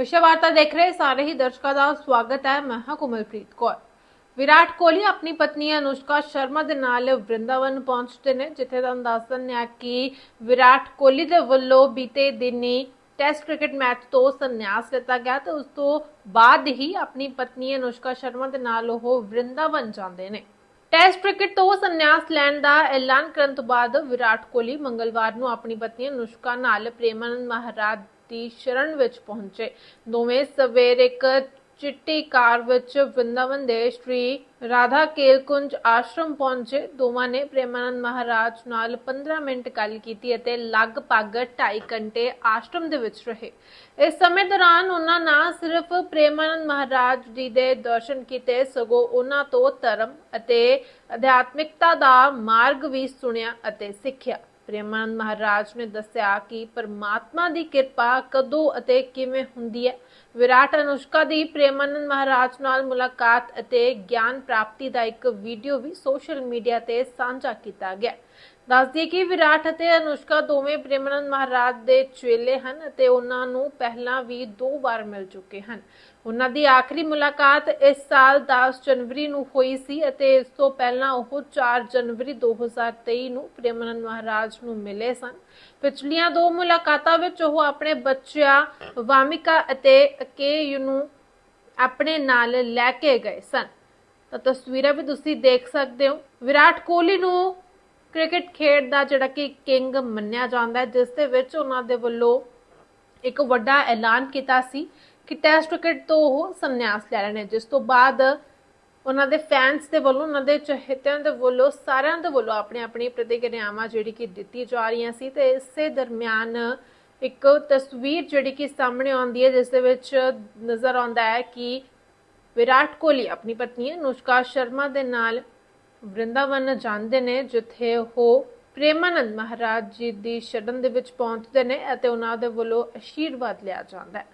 ਵਿਸ਼ਵ ਵਾਰਤਾ ਦੇਖ ਰਹੇ ਸਾਰੇ ਹੀ ਦਰਸ਼ਕਾਂ ਦਾ ਸਵਾਗਤ ਹੈ। ਮੈਂ ਹਾਂ ਕੋਮਲਪ੍ਰੀਤ ਕੌਰ। ਵਿਰਾਟ ਕੋਹਲੀ ਆਪਣੀ ਪਤਨੀ ਅਨੁਸ਼ਕਾ ਸ਼ਰਮਾ ਦੇ ਨਾਲ ਵਰਿੰਦਾਵਨ ਪਹੁੰਚਦੇ ਨੇ, ਜਿੱਥੇ ਤੁਹਾਨੂੰ ਦੱਸ ਦਿੰਦੇ ਹਾਂ ਕਿ ਵਿਰਾਟ ਕੋਹਲੀ ਦੇ ਵੱਲੋਂ ਬੀਤੇ ਦਿਨੀ ਟੈਸਟ ਕ੍ਰਿਕਟ ਮੈਚ ਤੋਂ ਸੰਨਿਆਸ ਲਿੱਤਾ ਗਿਆ ਤੇ ਉਸ ਤੋਂ ਬਾਅਦ ਹੀ ਆਪਣੀ ਪਤਨੀ ਅਨੁਸ਼ਕਾ ਸ਼ਰਮਾ ਦੇ ਨਾਲ ਉਹ ਵਰਿੰਦਾਵਨ ਜਾਂਦੇ ਨੇ। ਟੈਸਟ ਕ੍ਰਿਕਟ ਤੋਂ ਸੰਨਿਆਸ ਲੈਣ ਦਾ ਐਲਾਨ ਕਰਨ ਤੋਂ ਬਾਅਦ ਵਿਰਾਟ ਕੋਹਲੀ ਮੰਗਲਵਾਰ ਨੂੰ ਆਪਣੀ ਪਤਨੀ ਅਨੁਸ਼ਕਾ ਨਾਲ ਪ੍ਰੇਮਾਨੰਦ ਮਹਾਰਾਜ ਦੀ ਸ਼ਰਨ ਵਿੱਚ ਪਹੁੰਚੇ। ਦੋਵੇਂ ਸਵੇਰ ਇੱਕ ਚਿੱਟੀ ਕਾਰ ਵਿੱਚ ਵਰਿੰਦਾਵਨ ਦੇ ਸ਼੍ਰੀ ਰਾਧਾ ਕੇਲਕੁੰਜ ਆਸ਼ਰਮ ਪਹੁੰਚੇ। ਦੋਵਾਂ ਨੇ ਪ੍ਰੇਮਾਨੰਦ ਮਹਾਰਾਜ ਨਾਲ 15 ਮਿੰਟ ਗੱਲ ਕੀਤੀ ਅਤੇ ਲਗਭਗ 2.5 ਘੰਟੇ ਆਸ਼ਰਮ ਦੇ ਵਿੱਚ ਰਹੇ। ਇਸ ਸਮੇਂ ਦੌਰਾਨ ਉਹਨਾਂ ਨਾ ਸਿਰਫ ਪ੍ਰੇਮਾਨੰਦ ਮਹਾਰਾਜ ਜੀ ਦੇ ਦਰਸ਼ਨ ਕੀਤੇ, ਸਗੋਂ ਉਹਨਾਂ ਤੋਂ ਧਰਮ ਅਤੇ ਅਧਿਆਤਮਿਕਤਾ ਦਾ ਮਾਰਗ ਵੀ ਸੁਣਿਆ ਅਤੇ ਸਿੱਖਿਆ। ਪ੍ਰੇਮਾਨੰਦ ਮਹਾਰਾਜ ਨੇ ਦੱਸਿਆ ਕਿ ਪਰਮਾਤਮਾ ਦੀ ਕਿਰਪਾ ਕਦੋਂ ਅਤੇ ਕਿਵੇਂ ਹੁੰਦੀ ਹੈ। ਵਿਰਾਟ ਅਨੁਸ਼ਕਾ ਦੀ ਪ੍ਰੇਮਾਨੰਦ ਮਹਾਰਾਜ ਨਾਲ ਮੁਲਾਕਾਤ ਅਤੇ ਗਿਆਨ ਪ੍ਰਾਪਤੀ ਦਾ ਇੱਕ ਵੀਡੀਓ ਵੀ ਸੋਸ਼ਲ ਮੀਡੀਆ ਤੇ ਸਾਂਝਾ ਕੀਤਾ ਗਿਆ। ਦੱਸਦੀ ਕਿ ਵਿਰਾਟ ਅਤੇ ਅਨੁਸ਼ਕਾ ਦੋਵੇਂ ਪ੍ਰੇਮਾਨੰਦ ਮਹਾਰਾਜ ਦੇ ਚੇਲੇ ਹਨ ਅਤੇ ਉਹਨਾਂ ਨੂੰ ਪਹਿਲਾਂ ਵੀ ਦੋ ਵਾਰ ਮਿਲ ਚੁੱਕੇ ਹਨ। ਉਹਨਾਂ ਦੀ ਆਖਰੀ ਮੁਲਾਕਾਤ ਇਸ ਸਾਲ 10 ਜਨਵਰੀ ਨੂੰ ਹੋਈ ਸੀ ਅਤੇ ਇਸ ਤੋਂ ਪਹਿਲਾਂ ਉਹ 4 ਜਨਵਰੀ 2023 ਨੂੰ ਪ੍ਰੇਮਾਨੰਦ ਮਹਾਰਾਜ ਨੂੰ ਮਿਲੇ ਸਨ। ਪਿਛਲੀਆਂ ਦੋ ਮੁਲਾਕਾਤਾਂ ਵਿੱਚ ਉਹ ਆਪਣੇ ਬੱਚਿਆਂ ਵਾਮਿਕਾ ਅਤੇ ਅਕੇਯੂ ਨੂੰ ਆਪਣੇ ਨਾਲ ਲੈ ਕੇ ਗਏ ਸਨ। ਤਾਂ ਤਸਵੀਰਾਂ ਵੀ ਤੁਸੀਂ ਦੇਖ ਸਕਦੇ ਹੋ। ਵਿਰਾਟ ਕੋਹਲੀ ਨੂੰ ਕ੍ਰਿਕਟ ਖੇਡ ਦਾ ਜਿਹੜਾ ਕਿ ਕਿੰਗ ਮੰਨਿਆ ਜਾਂਦਾ ਹੈ, ਜਿਸ ਦੇ ਵਿੱਚ ਉਹਨਾਂ ਦੇ ਵੱਲੋਂ ਇੱਕ ਵੱਡਾ ਐਲਾਨ ਕੀਤਾ ਸੀ ਕਿ ਟੈਸਟ ਕ੍ਰਿਕਟ ਤੋਂ ਉਹ ਸੰਨਿਆਸ ਲੈ ਰਹੇ ਨੇ ਜਿਸ ਤੋਂ ਬਾਅਦ ਉਹਨਾਂ ਦੇ ਫੈਨਸ ਦੇ ਵੱਲੋਂ, ਉਹਨਾਂ ਦੇ ਚਾਹਤਿਆਂ ਦੇ ਵੱਲੋਂ, ਸਾਰਿਆਂ ਦੇ ਵੱਲੋਂ ਆਪਣੀ ਆਪਣੀ ਪ੍ਰਤੀਕਿਰਿਆਵਾਂ ਜਿਹੜੀ ਕਿ ਦਿੱਤੀ ਜਾ ਰਹੀਆਂ ਸੀ ਤੇ ਇਸੇ ਦਰਮਿਆਨ ਇੱਕ ਤਸਵੀਰ ਜਿਹੜੀ ਕਿ ਸਾਹਮਣੇ ਆਉਂਦੀ ਹੈ, ਜਿਸ ਦੇ ਵਿੱਚ ਨਜ਼ਰ ਆਉਂਦਾ ਹੈ ਕਿ ਵਿਰਾਟ ਕੋਹਲੀ, ਆਪਣੀ ਪਤਨੀ ਅਨੁਸ਼ਕਾ ਸ਼ਰਮਾ ਦੇ ਨਾਲ ਵਰਿੰਦਾਵਨ ਜਾਂਦੇ ਨੇ, ਜਿੱਥੇ ਉਹ ਪ੍ਰੇਮਾਨੰਦ ਮਹਾਰਾਜ ਜੀ ਦੀ ਸ਼ਰਨ ਦੇ ਵਿੱਚ ਪਹੁੰਚਦੇ ਨੇ ਅਤੇ ਉਹਨਾਂ ਦੇ ਵੱਲੋਂ ਅਸ਼ੀਰਵਾਦ ਲਿਆ ਜਾਂਦਾ ਹੈ।